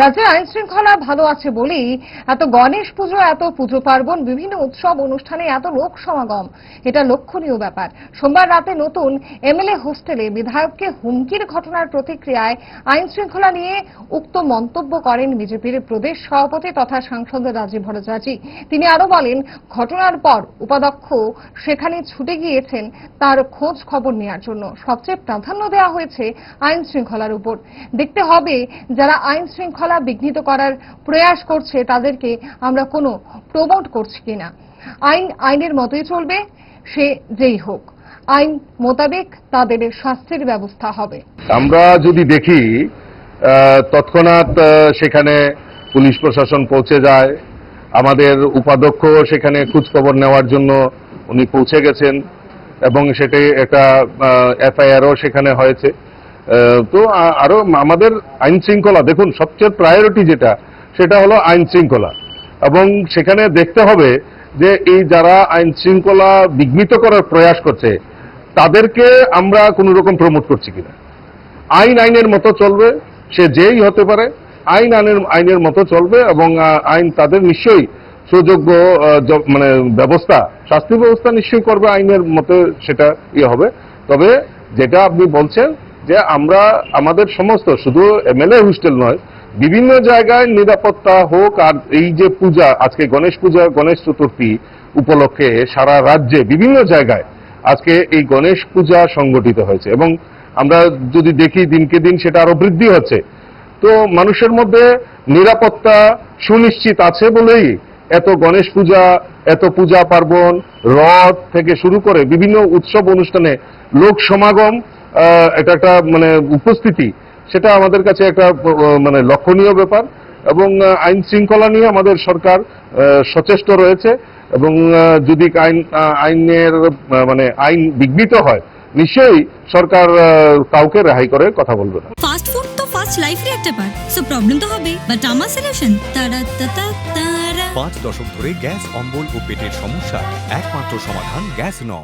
রাজ্যের আইন শৃঙ্খলা ভালো আছে বলেই এত গণেশ পুজো, এত পুজো পার্বণ, বিভিন্ন উৎসব অনুষ্ঠানে এত লোক সমাগম। এটা লক্ষণীয় ব্যাপার। সোমবার রাতে নতুন এমএলএ হোস্টেলে বিধায়ককে হুমকির ঘটনার প্রতিক্রিয়ায় আইন শৃঙ্খলা নিয়ে উক্ত মন্তব্য করেন বিজেপির প্রদেশ সভাপতি তথা সাংসদ রাজীব ভট্টাচার্য। তিনি আরও বলেন, ঘটনার পর উপাধ্যক্ষ সেখানে ছুটে গিয়েছেন, তার খোঁজ খবর নেওয়ার জন্য। সবচেয়ে প্রাধান্য দেওয়া হয়েছে আইন শৃঙ্খলার উপর। দেখতে হবে যারা আইন শৃঙ্খলা বিঘ্নিত করার প্রয়াস করছে তাদেরকে আমরা কোনো প্রমোট করছি কিনা। আইন আইনের মতোই চলবে, সে যেই হোক। আইন মোতাবেক তাদের শাস্তির ব্যবস্থা হবে। আমরা যদি দেখি তৎক্ষণাৎ সেখানে পুলিশ প্রশাসন পৌঁছে যায়। আমাদের উপাধ্যক্ষ সেখানে খোঁজখবর নেওয়ার জন্য উনি পৌঁছে গেছেন এবং সেটি একটা এফআইআরও সেখানে হয়েছে। তো আরও আমাদের আইন শৃঙ্খলা, দেখুন, সবচেয়ে প্রায়োরিটি যেটা, সেটা হলো আইন শৃঙ্খলা। এবং সেখানে দেখতে হবে যে এই যারা আইন শৃঙ্খলা বিঘ্নিত করার প্রয়াস করছে, তাদেরকে আমরা কোনো রকম প্রমোট করছি কিনা। আইন আইনের মতো চলবে, সে যেই হতে পারে, আইন আইনের আইনের মতো চলবে এবং আইন তাদের নিশ্চয়ই সুযোগ্য মানে ব্যবস্থা, শাস্তি ব্যবস্থা নিশ্চয়ই করবে আইনের মতো সেটা ইয়ে হবে। তবে যেটা আপনি বলছেন যে আমরা, আমাদের সমস্ত, শুধু এমএলএ হোস্টেল নয়, বিভিন্ন জায়গায় নিরাপত্তা হোক আর এই যে পূজা, আজকে গণেশ পূজা, গণেশ চতুর্থী উপলক্ষে সারা রাজ্যে, বিভিন্ন জায়গায় আজকে এই গণেশ পূজা সংগঠিত হয়েছে। এবং আমরা যদি দেখি দিনকে দিন সেটা আরও বৃদ্ধি হচ্ছে। তো মানুষের মধ্যে নিরাপত্তা সুনিশ্চিত আছে বলেই এত গণেশ পূজা, এত পূজা পার্বণ, রথ থেকে শুরু করে বিভিন্ন উৎসব অনুষ্ঠানে লোক সমাগম এটা একটা মানে উপস্থিতি। সেটা আমাদের কাছে একটা মানে লক্ষণীয় ব্যাপার এবং আইন শৃঙ্খলা নিয়ে আমাদের সরকার সচেষ্ট রয়েছে এবং যদি আইন আইনের মানে আইন বিঘ্নিত হয় নিশ্চয়ই সরকার কাউকে রেহাই করে কথা বলবে না। ফাস্ট ফুড তো ফাস্ট লাইফের একটা পার্ট সো প্রবলেম তো হবে। বাট আমার সলিউশন তারা তারা তারা। পাঁচ দশক ধরে গ্যাস অম্বল ও পেটের সমস্যা একমাত্র সমাধান গ্যাস নল।